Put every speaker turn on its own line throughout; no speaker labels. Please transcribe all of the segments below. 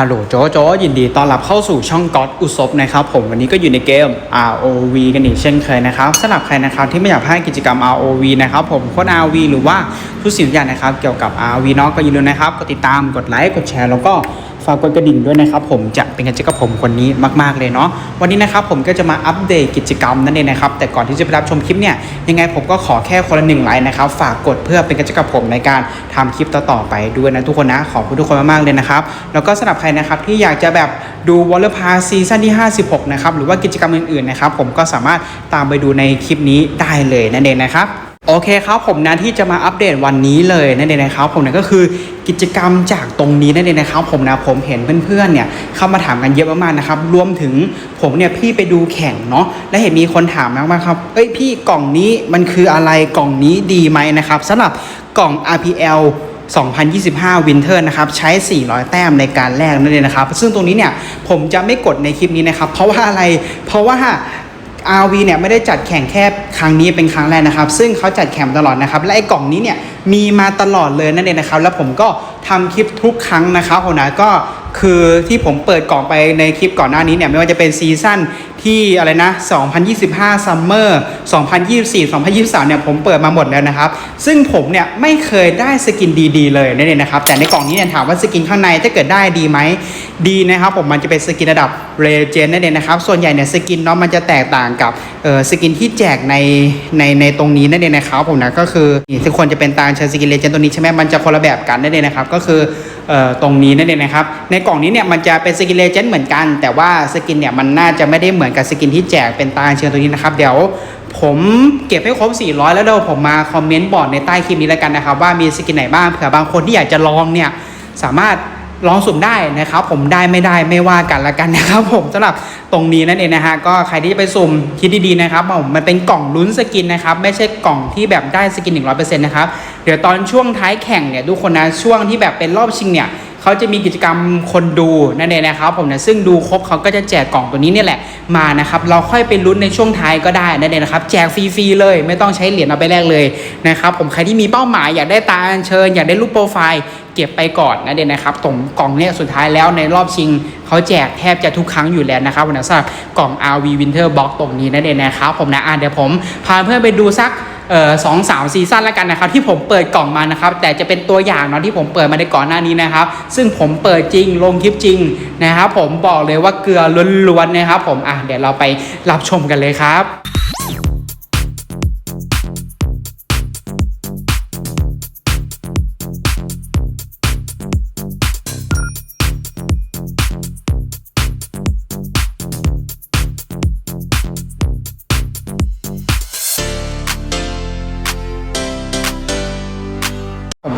ฮัลโหลโจโจยินดีต้อนรับเข้าสู่ช่องก๊อตอุศบนะครับผมวันนี้ก็อยู่ในเกม ROV กันอีกเช่นเคยนะครับสำหรับใครนะครับที่ไม่อยากพลาดกิจกรรม ROV นะครับผมโค้ด ROV หรือว่าทุกสิ่งทุกอย่างนะครับเกี่ยวกับ ROV เนาะก็อย่าลืมนะครับกดติดตามกดไลค์กดแชร์แล้วก็ ฝากกดกระดิ่งด้วยนะครับผมจะเป็นกันเจกับผมคนนี้มากๆเลยเนาะวันนี้นะครับผมก็จะมาอัปเดตกิจกรรมนั่นเองนะครับแต่ก่อนที่จะไปรับชมคลิปเนี่ยยังไงผมก็ขอแค่คนละหนึ่งไลค์นะครับฝากกดเพื่อเป็นกันเจกับผมในการทำคลิปต่อๆไปด้วยนะทุกคนนะขอบคุณทุกคนมากๆเลยนะครับแล้วก็สำหรับใครนะครับที่อยากจะแบบดูวอลเลย์พาซีซั่นที่ 56 นะครับหรือว่ากิจกรรมอื่นๆนะครับผมก็สามารถตามไปดูในคลิปนี้ได้เลยนั่นเองนะครับ โอเคครับผมนะที่จะมาอัปเดตวันนี้เลยนั่นเองนะครับผมเนี่ยก็คือกิจกรรมจากตรงนี้นั่นเองนะครับผมนะผมเห็นเพื่อนๆเนี่ยเข้ามาถามกันเยอะมากๆนะครับรวมถึงผมเนี่ยพี่ไปดูแข่งเนาะและเห็นมีคนถามมากๆครับเอ้ยพี่กล่องนี้มันคืออะไรกล่องนี้ดีไหมนะครับสำหรับกล่อง RPL 2025 Winter นะครับ ใช้ 400 แต้มในการแลกนั่นเองนะครับ ซึ่งตรงนี้เนี่ยผมจะไม่กดในคลิปนี้นะครับ เพราะว่าอะไรเพราะว่า RV เนี่ยไม่ได้จัดแข่งแค่ ครั้งนี้เป็นครั้งแรกนะครับ ซึ่งเขาจัดแข่งมตลอดนะครับ และไอ้กล่องนี้เนี่ยมีมาตลอดเลยนั่นเองนะครับ แล้วผมก็ทำคลิปทุกครั้งนะครับผมนะก็ คือที่ผมเปิดกล่องไปในคลิปก่อนหน้านี้เนี่ยไม่ว่าจะเป็นซีซั่นที่อะไรนะ 2025 Summer 2024 2023 เนี่ยผมเปิดมาหมดแล้วนะครับ ซึ่งผมเนี่ยไม่เคยได้สกินดีๆเลยนั่นเองนะครับ แต่ในกล่องนี้เนี่ยถามว่าสกินข้างในถ้าเกิดได้ดีไหมดีนะครับ ผมมันจะเป็นสกินระดับเรเจนนั่นเองนะครับ ส่วนใหญ่เนี่ยสกินเนาะมันจะแตกต่างกับเออสกินที่แจกในในในตรงนี้นั่นเองนะครับผมนะก็คือทุกคนจะเป็นตางเชิญสกินเรเจนตัวนี้ใช่ไหมมันจะคนละแบบกันนั่นเองนะครับก็คือ ตรงนี้นั่นเองนะครับ ในกล่องนี้เนี่ยมันจะเป็นสกินเลเจนด์เหมือนกัน แต่ว่าสกินเนี่ยมันน่าจะไม่ได้เหมือนกับสกินที่แจกเป็นตาเชิญตัวนี้นะครับ เดี๋ยวผมเก็บให้ครบ 400 แล้วเดี๋ยวผมมาคอมเมนต์บอร์ดในใต้คลิปนี้แล้วกันนะครับ ว่ามีสกินไหนบ้างเผื่อบางคนที่อยากจะลองเนี่ยสามารถ ลองสุ่มได้นะครับ ผมได้ไม่ได้ไม่ว่ากันละกันนะครับ ผมสำหรับตรงนี้นั่นเองนะฮะก็ใครที่จะไปสุ่มคิดดีๆนะครับผมมันเป็นกล่องลุ้นสกินนะครับไม่ใช่กล่องที่แบบได้สกิน 100%นะครับเดี๋ยวตอนช่วงท้ายแข่งเนี่ยทุกคนนะช่วงที่แบบเป็นรอบชิงเนี่ย เขาจะมีกิจกรรมคนดูนั่นเองนะครับผมนะซึ่งดูครบเขาก็จะแจกกล่องตัวนี้นี่แหละมานะครับเราค่อยไปลุ้นในช่วงท้ายก็ได้นั่นเองนะครับแจกฟรีๆเลย ไม่ต้องใช้เหรียญเอาไปแลกเลยนะครับผมใครที่มีเป้าหมายอยากได้ตาอัญเชิญ อยากได้รูปโปรไฟล์เก็บไปก่อนนั่นเองนะครับตรงกล่องเนี่ยสุดท้ายแล้วในรอบชิงเขาแจกแทบจะทุกครั้งอยู่แล้วนะครับวันนี้สำหรับกล่อง RV Winter Box ตรงนี้นั่นเองนะครับผมนะอะเดี๋ยวผมพาเพื่อนไปดูสัก สองสามซีซั่นแล้วกันนะครับที่ผมเปิดกล่องมานะครับแต่จะเป็นตัวอย่างเนาะที่ผมเปิดมาในก่อนหน้านี้นะครับ ซึ่งผมเปิดจริงลงคลิปจริงนะครับผมบอกเลยว่าเกลือล้วนๆนะครับผมอะเดี๋ยวเราไปรับชมกันเลยครับ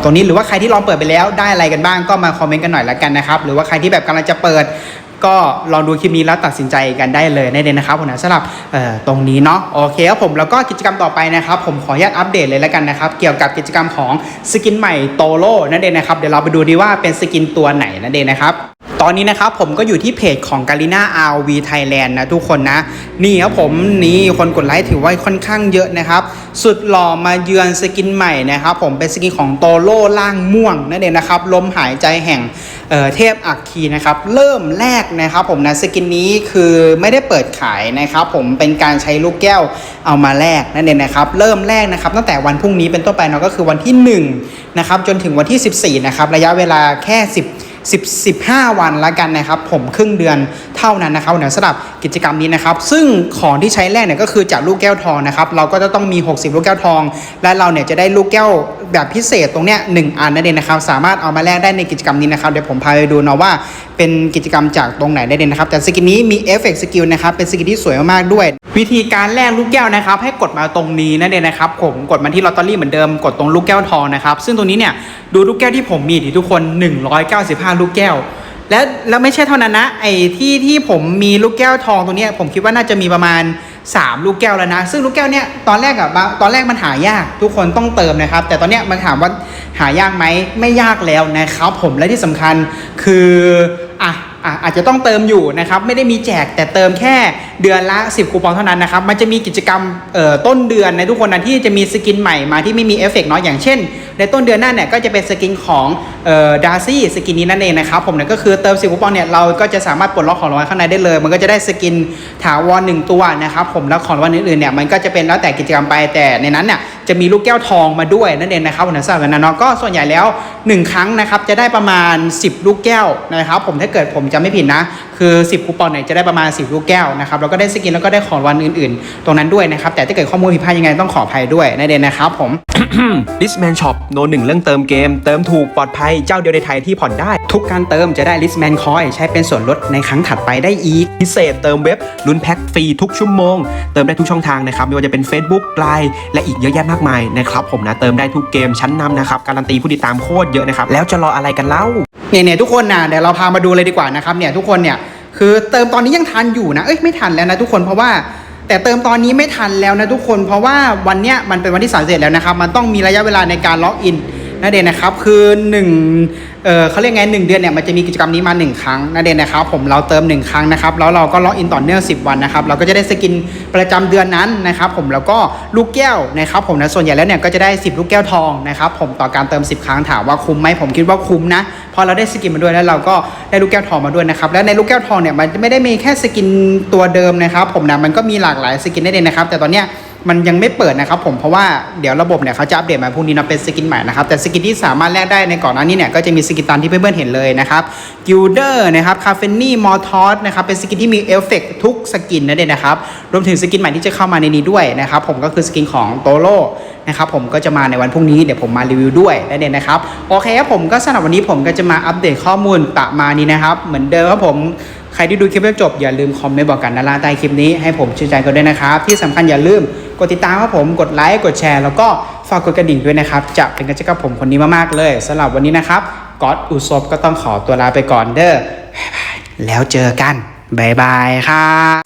รงนี้หรือว่าใครที่ลองเปิดไปแล้วได้อะไรกันบ้างก็มาคอมเมนต์กันหน่อยละกันนะครับหรือว่าใครที่แบบกำลังจะเปิด ก็ลองดูคลิปนี้แล้วตัดสินใจกันได้เลยนั่นเองนะครับผมนะสำหรับตรงนี้เนาะโอเคครับผมแล้วก็กิจกรรมต่อไปนะครับ ผมขออนุญาตอัปเดตเลยแล้วกันนะครับ เกี่ยวกับกิจกรรมของสกินใหม่โตโร่นั่นเองนะครับเดี๋ยวเราไปดูดีว่าเป็นสกินตัวไหนนั่นเองนะครับ ตอนนี้นะครับผมก็อยู่ที่เพจของ g a l i n a RV Thailand นะทุกคนนะ นี่ครับผมนี่คนกดไลค์ถือว่าค่อนข้างเยอะนะครับ สุดหล่อมาเยือนสกินใหม่นะครับผมเป็นสกินของโตโร่ล่างม่วงนั่นเองนะครับลมหายใจแห่งเอ่อเทพอัคคีนะครับ เริ่มแรกนะครับผมนะสกินนี้คือไม่ได้เปิดขายนะครับผมเป็นการใช้ลูกแก้วเอามาแลกนั่นเองนะครับ เริ่มแรกนะครับ ตั้งแต่วันพรุ่งนี้เป็นต้นไปเนาะก็คือวันที่1นะครับจนถึงวันที่ 14นะครับระยะเวลาแค่ 10 10 15 วันละกันนะครับ ผมครึ่งเดือนเท่านั้นนะครับเดี๋ยวสำหรับกิจกรรมนี้นะครับ ซึ่งของที่ใช้แรกเนี่ยก็คือจากลูกแก้วทองนะครับ เราก็จะต้องมี 60 ลูกแก้วทอง และเราเนี่ยจะได้ลูกแก้วแบบพิเศษตรงเนี้ยหนึ่งอันนั่นเองนะครับ สามารถเอามาแลกได้ในกิจกรรมนี้นะครับ เดี๋ยวผมพาไปดูเนาะว่า เป็นกิจกรรมจากตรงไหนได้เลยนะครับ แต่สกินนี้มีเอฟเฟกต์สกิลนะครับ เป็นสกินที่สวยมากๆด้วย วิธีการแลกลูกแก้วนะครับ ให้กดมาตรงนี้นั่นเองนะครับ ผมกดมาที่ลอตเตอรี่เหมือนเดิมกดตรงลูกแก้วทองนะครับ ซึ่งตรงนี้เนี่ยดูลูกแก้วที่ผมมีดิทุกคน 195 ลูกแก้ว แล้วแล้วไม่ใช่เท่านั้นนะไอ้ที่ที่ผมมีลูกแก้วทองตรงนี้ผมคิดว่าน่าจะมีประมาณ3ลูกแก้วแล้วนะ ซึ่งลูกแก้วเนี้ยตอนแรกอะตอนแรกมันหายากทุกคนต้องเติมนะครับ แต่ตอนเนี้ยมันถามว่าหายากไหมไม่ยากแล้วนะครับผมและที่สำคัญคือ อาจจะต้องเติมอยู่นะครับไม่ได้มีแจกแต่เติมแค่เดือนละ 10 คูปองเท่านั้นนะครับมันจะมีกิจกรรมต้นเดือนในทุกคนนะที่จะมีสกินใหม่มาที่ไม่มีเอฟเฟกต์เนาะอย่างเช่น ในต้นเดือนหน้าเนี่ยก็จะเป็นสกินของเอ่อดาร์ซี่สกินนี้นั่นเองนะครับผมเนี่ยก็คือเติมสิบคูปองเนี่ยเราก็จะสามารถปลดล็อกของรางวัลข้างในได้เลย มันก็จะได้สกินถาวรหนึ่งตัวนะครับผมแล้วของรางวัลอื่นๆเนี่ยมันก็จะเป็นแล้วแต่กิจกรรมไปแต่ในนั้นเนี่ยจะมีลูกแก้วทองมาด้วยนั่นเองนะครับผมสำหรับนั้นเนาะก็ส่วนใหญ่แล้ว 1 ครั้งนะครับจะได้ประมาณ 10 ลูกแก้วนะครับผมถ้าเกิดผมจำไม่ผิดนะ คือ 10คูปองเนี่ยจะได้ประมาณ 10 ลูกแก้วนะครับแล้วก็ได้สกินแล้วก็ได้ของวัลอื่นๆ ตรงนั้นด้วยนะครับแต่ถ้าเกิดข้อมูลผิดพลาดยังไงต้องขออภัยด้วยนั่นเองนะครับผม
ลิสแมนช็อปโนหนึ่งเรื่องเติมเกม เติมถูกปลอดภัยเจ้าเดียวในไทยที่ผ่อนได้
ทุกการเติมจะได้ Listman Coin ใช้เป็นส่วนลดในครั้งถัดไปได้อีก
พิเศษเติมเว็บลุ้นแพ็คฟรีทุกชั่วโมง เติมได้ทุกช่องทางนะครับ ไม่ว่าจะเป็น Facebook ไลน์และอีกเยอะแยะมากมายนะครับผมนะเติมได้ทุกเกมชั้นนำนะครับการันตีผู้ติดตามโคตรเยอะนะครับแล้วจะรออะไรกันเล่า
เนี่ยเนี่ยทุกคนนะเดี๋ยวเราพามาดูเลยดีกว่านะครับเนี่ยทุกคนเนี่ยคือเติมตอนนี้ยังทันอยู่นะเอ้ยไม่ทันแล้วนะทุกคนเพราะว่า แต่เติมตอนนี้ไม่ทันแล้วนะทุกคน เพราะว่าวันเนี้ยมันเป็นวันที่31แล้วนะครับ มันต้องมีระยะเวลาในการล็อกอิน นั่นเองนะครับคือ1เออเขาเรียกไงหนึ่งเดือนเนี่ยมันจะมีกิจกรรมนี้มา 1 ครั้งนั่นเองนะครับผมเราเติม 1 ครั้งนะครับแล้วเราก็ล็อกอินต่อเนื่อง10 วันนะครับเราก็จะได้สกินประจำเดือนนั้นนะครับผมแล้วก็ลูกแก้วนะครับผมนะส่วนใหญ่แล้วเนี่ยก็จะได้ 10 ลูกแก้วทองนะครับผมต่อการเติม 10 ครั้งถามว่าคุ้มไหมผมคิดว่าคุ้มนะพอเราได้สกินมาด้วยแล้วเราก็ได้ลูกแก้วทองมาด้วยนะครับและในลูกแก้วทองเนี่ยมันไม่ได้มีแค่สกินตัวเดิมนะครับผมนะมันก็มีหลากหลายสกินได้เลยนะครับแต่ตอนเนี้ย มันยังไม่เปิดนะครับผมเพราะว่าเดี๋ยวระบบเนี่ยเขาจะอัปเดตมาพรุ่งนี้นะเป็นสกินใหม่นะครับแต่สกินที่สามารถแลกได้ในก่อนหน้านี้เนี่ยก็จะมีสกินตามที่เพื่อนๆเห็นเลยนะครับกิลเดอร์นะครับคาเฟนี่มอทอสนะครับเป็นสกินที่มีเอฟเฟกต์ทุกสกินนั่นเองนะครับรวมถึงสกินใหม่ที่จะเข้ามาในนี้ด้วยนะครับผมก็คือสกินของโตโร่นะครับผมก็จะมาในวันพรุ่งนี้เดี๋ยวผมมารีวิวด้วยนั่นเองนะครับโอเคครับผมก็สำหรับวันนี้ผมก็จะมาอัปเดตข้อมูลประมาณนี้นะครับเหมือนเดิมครับผมใครที่ดูคลิปจนจบอย่าลืมคอมเมนต์บอกกันด้านล่างใต้คลิปนี้ให้ผมชื่นใจกันด้วยนะครับที่สำคัญอย่าลืม กดติดตามครับผมกดไลค์กดแชร์ แล้วก็ฝากกดกระดิ่งด้วยนะครับ จะเป็นกำลังใจกับผมคนนี้มากๆเลยสำหรับวันนี้นะครับก๊อตอุศบก็ต้องขอตัวลาไปก่อนเด้อบายแล้วเจอกันบายบายครับ